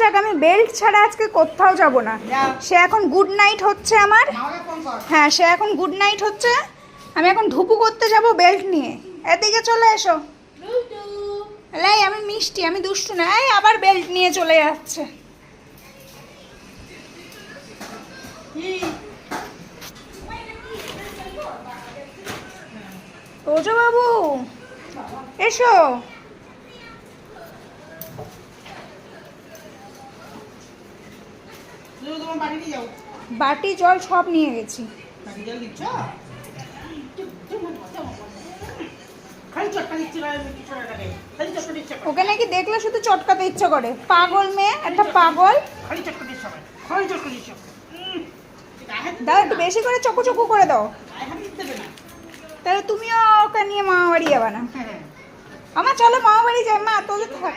যাক আমি বেল্ট ছাড়া আজকে কোথাও যাব না। সে এখন গুড নাইট হচ্ছে আমার। হ্যাঁ সে এখন গুড নাইট হচ্ছে। আমি এখন ধুপু করতে যাব বেল্ট নিয়ে। এদিকে চলে এসো। লাই আমি মিষ্টি আমি দুষ্টু না। এই আবার বেল্ট নিয়ে চলে যাচ্ছে। ওজো বাবু এসো তুমি তোমার বাড়ি নিয়ে যাও বাটি জল সব নিয়ে গেছি। ওকে নাকি দেখলে শুধু চটকাতে ইচ্ছা করে? পাগল মেয়ে একটা পাগল। দাও একটু বেশি করে চকু চকু করে দাও। তাহলে তুমিও ওকে নিয়ে মামা বাড়ি যাবে না। হ্যাঁ। আমার চলো মামা বাড়ি যাই মা তোদের থাক।